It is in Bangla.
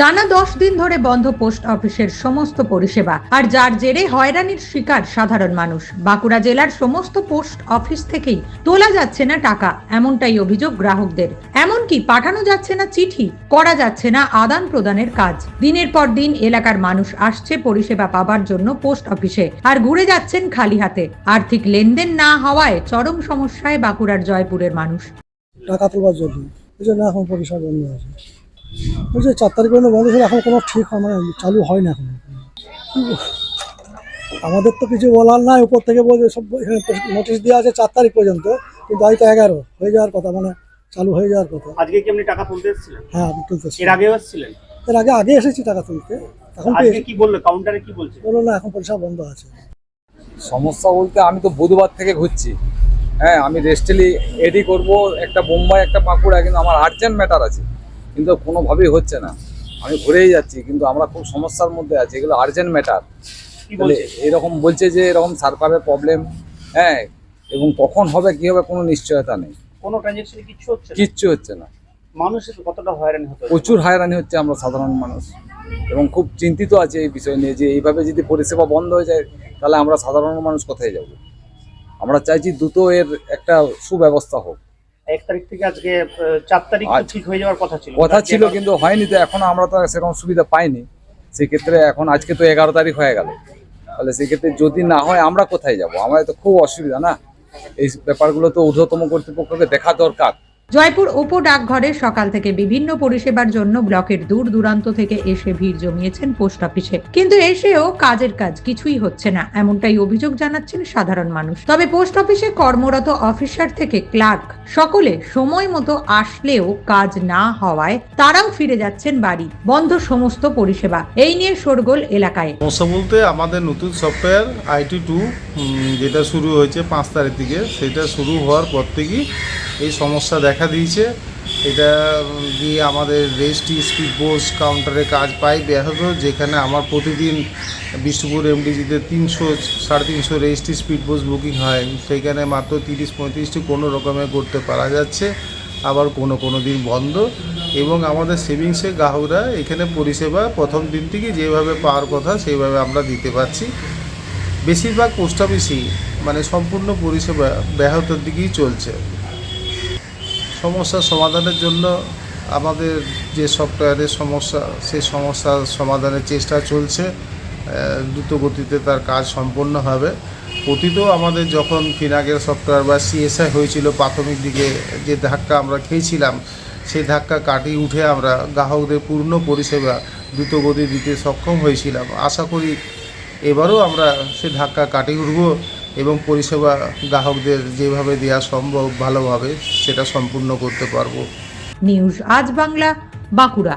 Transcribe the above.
টানা দশ দিন ধরে বন্ধ পোস্ট অফিসের সমস্ত পরিষেবা। আর যার জেরে হয়রানির শিকার সাধারণ মানুষ। বাঁকুড়া জেলার সমস্ত পোস্ট অফিস থেকেই তোলা যাচ্ছে না টাকা, এমনটাই অভিযোগ গ্রাহকদের। এমনকি পাঠানো যাচ্ছে না চিঠি, করা যাচ্ছে না আদান প্রদানের কাজ। দিনের পর দিন এলাকার মানুষ আসছে পরিষেবা পাবার জন্য পোস্ট অফিসে, আর ঘুরে যাচ্ছেন খালি হাতে। আর্থিক লেনদেন না হওয়ায় চরম সমস্যায় বাঁকুড়ার জয়পুরের মানুষ। টাকা তোলার জন্য। এখন পরিষেবা যে চার তারিখ পর্যন্ত বন্ধ ছিল এখন কোনো ঠিক হয় মানে চালু হয় না এখন। আমাদের তো কিছু বলার নাই উপর থেকে বলছে সব নোটিশ দেওয়া আছে চার তারিখ পর্যন্ত কিন্তু আজ তো এগারো হয়ে যাওয়ার কথা মানে চালু হয়ে যাওয়ার কথা। আজকে কি আপনি টাকা তুলতে এসেছিলেন? হ্যাঁ আমি তুলতেছি এর আগেও এসেছিলেন? এর আগে আগে এসেছি টাকা তুলতে এখন আজকে কি বলল? কাউন্টারে কি বলছে? বলল না এখন পরিষেবা বন্ধ আছে। সমস্যা বলতে আমি তো বুধবার থেকে ঘুরছি। হ্যাঁ আমি রেস্টেলি এডি করব একটা বোম্বাই একটা বাঁকুড়া কিন্তু আমার আর্জেন্ট ম্যাটার আছে। কিন্তু কোনোভাবেই হচ্ছে না। আমি ঘুরেই যাচ্ছি কিন্তু আমরা খুব সমস্যার মধ্যে আছি এগুলো আর্জেন্ট ম্যাটার এরকম বলছে যে এরকম সার্ভারের প্রবলেম হ্যাঁ এবং কখন হবে কি হবে কোনো নিশ্চয়তা নেই। কোনো ট্রানজেকশন কিছু হচ্ছে না? কিচ্ছু হচ্ছে না। মানুষের কতটা হয়রানি হতে প্রচুর হয়রানি হচ্ছে আমরা সাধারণ মানুষ এবং খুব চিন্তিত আছে এই বিষয় নিয়ে যে এইভাবে যদি পরিষেবা বন্ধ হয়ে যায় তাহলে আমরা সাধারণ মানুষ কোথায় যাব? আমরা চাইছি দ্রুত এর একটা সুব্যবস্থা হোক। এক তারিখ থেকে আজকে চার তারিখ ঠিক হয়ে যাওয়ার কথা ছিল। কথা ছিল কিন্তু হয়নি তো এখনও আমরা তো সেরকম সুবিধা পাইনি। সেক্ষেত্রে এখন আজকে তো এগারো তারিখ হয়ে গেল। তাহলে সেক্ষেত্রে যদি না হয় আমরা কোথায় যাব? আমাদের তো খুব অসুবিধা না? এই ব্যাপারগুলো তো ঊর্ধ্বতম কর্তৃপক্ষকে দেখা দরকার। জয়পুর উপ ডাকঘরে সকাল থেকে বিভিন্ন পরিষেবার জন্য ব্লকের দূর দূরান্ত থেকে এসে ভিড় জমিয়েছেন পোস্ট অফিসে। কিন্তু এসেও কাজের কাজ কিছুই হচ্ছে না, এমনটাই অভিযোগ জানাচ্ছেন সাধারণ মানুষ। তবে পোস্ট অফিসে কর্মরত অফিসার থেকে ক্লার্ক, সকলে সময় মতো আসলেও কাজ না হওয়ায় তারাও ফিরে যাচ্ছেন বাড়ি, বন্ধ সমস্ত পরিষেবা। এই নিয়ে শোরগোল এলাকায়। বলতে আমাদের নতুন সফটওয়্যার আইটি টু যেটা শুরু হয়েছে পাঁচ তারিখ থেকে, সেটা শুরু হওয়ার পর থেকেই এই সমস্যা দেখা দিয়েছে। এটা দিয়ে আমাদের রেজিস্ট্রি, স্পিড পোস্ট কাউন্টারে কাজ পাই ব্যাহত, যেখানে আমার প্রতিদিন বিষ্ণুপুর এমডিজিতে তিনশো, সাড়ে তিনশো রেজিস্ট্রি স্পিড পোস্ট বুকিং হয়। সেইখানে মাত্র তিরিশ, পঁয়ত্রিশটি কোনো রকমে করতে পারা যাচ্ছে। আবার কোনো কোনো দিন বন্ধ। এবং আমাদের সেভিংসে গ্রাহকরা এখানে পরিষেবা প্রথম দিন থেকে যেভাবে পাওয়ার কথা, সেইভাবে আমরা দিতে পারছি। বেশিরভাগ পোস্ট অফিসই মানে সম্পূর্ণ পরিষেবা ব্যাহতর দিকেই চলছে। সমস্যার সমাধানের জন্য আমাদের যে সফটওয়্যারের সমস্যা, সেই সমস্যার সমাধানের চেষ্টা চলছে। দ্রুত গতিতে তার কাজ সম্পন্ন হবে। অতীতেও আমাদের যখন ফিনাগের সফটওয়্যার বা সিএসআই হয়েছিল, প্রাথমিক দিকে যে ধাক্কা আমরা খেয়েছিলাম, সেই ধাক্কা কাটিয়ে উঠে আমরা গ্রাহকদের পূর্ণ পরিষেবা দ্রুত গতি দিতে সক্ষম হয়েছিলাম। আশা করি এবারও আমরা সে ধাক্কা কাটিয়ে উঠব। এবং পরিষেবা গ্রাহকদের যেভাবে দেওয়া সম্ভব ভালোভাবে সেটা সম্পূর্ণ করতে পারব। নিউজ আজ বাংলা, বাঁকুড়া।